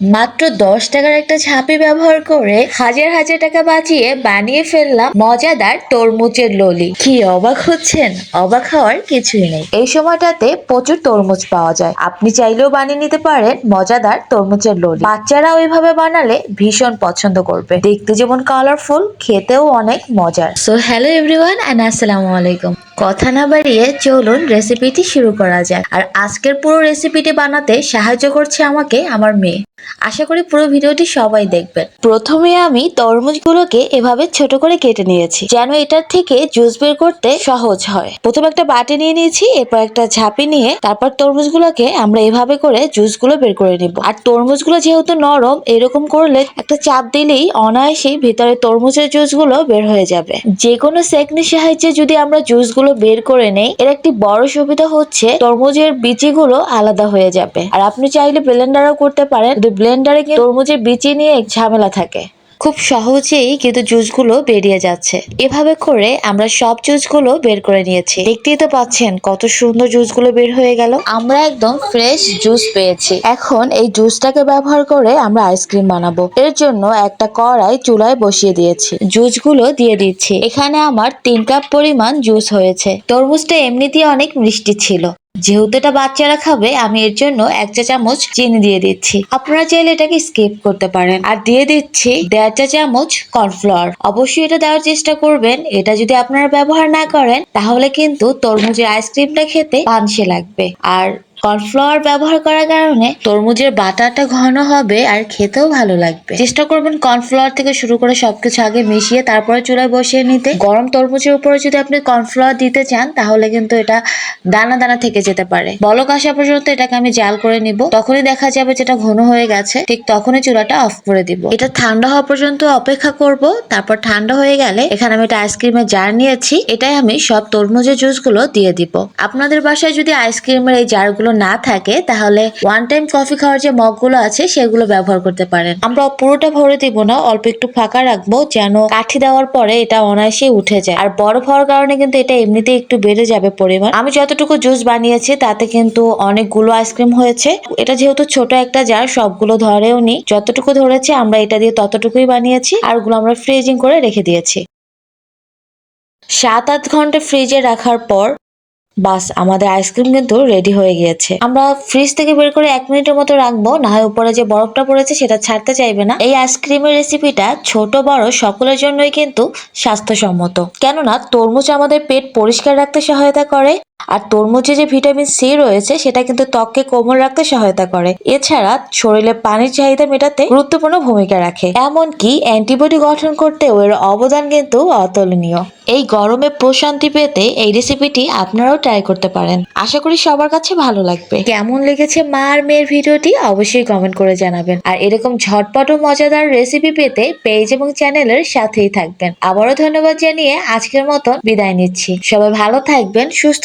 মাত্র দশ টাকার একটা ঝাঁপি ব্যবহার করে হাজার হাজার টাকা বাঁচিয়ে বানিয়ে ফেললাম মজাদার তরমুজের ললি। কি অবাক হচ্ছেন? অবাক হওয়ার কিছুই নেই। এই সময়টাতে প্রচুর তরমুজ পাওয়া যায়। আপনি চাইলেও বানিয়ে নিতে পারেন মজাদার তরমুজের ললি। বাচ্চারা ওইভাবে বানালে ভীষণ পছন্দ করবে। দেখতে যেমন কালারফুল খেতেও অনেক মজার। সো হ্যালো এভরিওয়ান এন্ড আসসালামু আলাইকুম। কথা না বাড়িয়ে চলুন রেসিপিটি শুরু করা যাক। আর আজকের পুরো রেসিপিটি বানাতে সাহায্য করছে আমাকে আমার মেয়ে। আশা করি পুরো ভিডিওটি সবাই দেখবেন। প্রথমে আমি তরমুজগুলোকে এভাবে ছোট করে কেটে নিয়েছি, যেন এটার থেকে জুস বের করতে সহজ হয়। প্রথমে একটা বাটি নিয়ে নিয়েছি, এরপর একটা ঝাঁপি নিয়ে তারপর তরমুজগুলোকে আমরা এভাবে করে জুসগুলো বের করে নিব। আর তরমুজগুলো যেহেতু নরম, এরকম করলে একটা চাপ দিলেই অনায়াসেই ভিতরে তরমুজের জুসগুলো বের হয়ে যাবে। যে কোনো সেকনির সাহায্যে যদি আমরা জুসগুলো বের করে নেই, এর একটি বড় সুবিধা হচ্ছে তরমুজের বিচিগুলো আলাদা হয়ে যাবে। আর আপনি চাইলে ব্লেন্ডারও করতে পারেন কিন্তু ব্লেন্ডারে কিন্তু তরমুজের বিচি নিয়ে এক ঝামেলা থাকে। খুব সহজেই কিন্তু জুসগুলো বেরিয়ে যাচ্ছে। এভাবে করে আমরা সব জুসগুলো বের করে নিয়েছি। দেখতেই তো পাচ্ছেন কত সুন্দর জুসগুলো বের হয়ে গেল। আমরা একদম ফ্রেশ জুস পেয়েছি। এখন এই জুসটাকে ব্যবহার করে আমরা আইসক্রিম বানাবো। এর জন্য একটা কড়াই চুলায় বসিয়ে দিয়েছি। জুসগুলো দিয়ে দিচ্ছি। এখানে আমার তিন কাপ পরিমাণ জুস হয়েছে। তরমুজটা এমনিতেই অনেক মিষ্টি ছিল। যেহেতু এটা বাচ্চারা খাবে, আমি এর জন্য এক চা চামচ চিনি দিয়ে দিচ্ছি। আপনারা চাইলে এটাকে স্কিপ করতে পারেন। আর দিয়ে দিচ্ছি দেড় চা চামচ কর্নফ্লাওয়ার। অবশ্যই এটা দেওয়ার চেষ্টা করবেন। এটা যদি আপনারা ব্যবহার না করেন, তাহলে কিন্তু তরমুজের আইসক্রিমটা খেতে পানসে লাগবে। আর কর্নফ্লাওয়ার ব্যবহার করার কারণে তরমুজের বাটারটা ঘন হবে আর খেতেও ভালো লাগবে। চেষ্টা করবেন কর্নফ্লাওয়ার থেকে শুরু করে সবকিছু আগে মিশিয়ে তারপরে চুলায় বসিয়ে নিতে। গরম তরমুজের উপরে যদি আপনি কর্নফ্লাওয়ার দিতে চান, তাহলে কিন্তু এটা দানা দানা থেকে যেতে পারে। বলক আসা পর্যন্ত এটাকে আমি জাল করে নিব। তখনই দেখা যাবে যেটা ঘন হয়ে গেছে, ঠিক তখনই চুলাটা অফ করে দিব। এটা ঠান্ডা হওয়া পর্যন্ত অপেক্ষা করব। তারপর ঠান্ডা হয়ে গেলে এখানে আমি এটা আইসক্রিমের জার নিয়েছি। এটাই আমি সব তরমুজের জুসগুলো দিয়ে দিব। আপনাদের বাসায় যদি আইসক্রিমের এই জারগুলো না থাকে, তাহলে ওয়ান টাইম কফি খাওয়ার যে মগগুলো আছে, সেগুলো ব্যবহার করতে পারেন। আমরা পুরোটা ভরে দিব না, অল্প একটু ফাঁকা রাখব, যেন কাঠি দেওয়ার পরে এটা অনায়াসেই উঠে যায়। আর বরফ হওয়ার কারণে কিন্তু এটা এমনিতে একটু বেড়ে যাবে পরিমাণ। আমি যতটুকু জুস বানিয়েছি, তাতে কিন্তু অনেকগুলো আইসক্রিম হয়েছে। এটা যেহেতু ছোট একটা জার সবগুলো ধরেও নি। যতটুকু ধরেছে, আমরা এটা দিয়ে ততটুকুই বানিয়েছি, আর ওগুলো আমরা ফ্রিজিং করে রেখে দিয়েছি। সাত আট ঘণ্টা ফ্রিজে রাখার পর বাস, আমাদের আইসক্রিম কিন্তু রেডি হয়ে গিয়েছে। আমরা ফ্রিজ থেকে বের করে এক মিনিটের মতো রাখব, না হয় উপরে যে বরফটা পড়েছে সেটা ছাড়তে চাইবে না। এই আইসক্রিমের রেসিপিটা ছোট, বড়, সকলের জন্যই কিন্তু স্বাস্থ্যসম্মত। কেননা, তরমুজ আমাদের পেট পরিষ্কার রাখতে সহায়তা করে। আর তরমুজে যে ভিটামিন সি রয়েছে, সেটা কিন্তু ত্বককে কোমল রাখতে সহায়তা করে। এছাড়া শরীরে পানির চাহিদা মেটাতে গুরুত্বপূর্ণ ভূমিকা রাখে। এমনকি অ্যান্টিবডি গঠন করতেও এর অবদান কিন্তু অতুলনীয়। এই গরমে প্রশান্তি পেতে এই রেসিপিটি আপনারাও ট্রাই করতে পারেন। আশা করি সবার কাছে ভালো লাগবে। কেমন লেগেছে মা আর মেয়ের ভিডিওটি অবশ্যই কমেন্ট করে জানাবেন। আর এরকম ঝটপট ও মজাদার রেসিপি পেতে পেজ এবং চ্যানেলের সাথেই থাকবেন। আবারও ধন্যবাদ জানিয়ে আজকের মতো বিদায় নিচ্ছি। সবাই ভালো থাকবেন, সুস্থ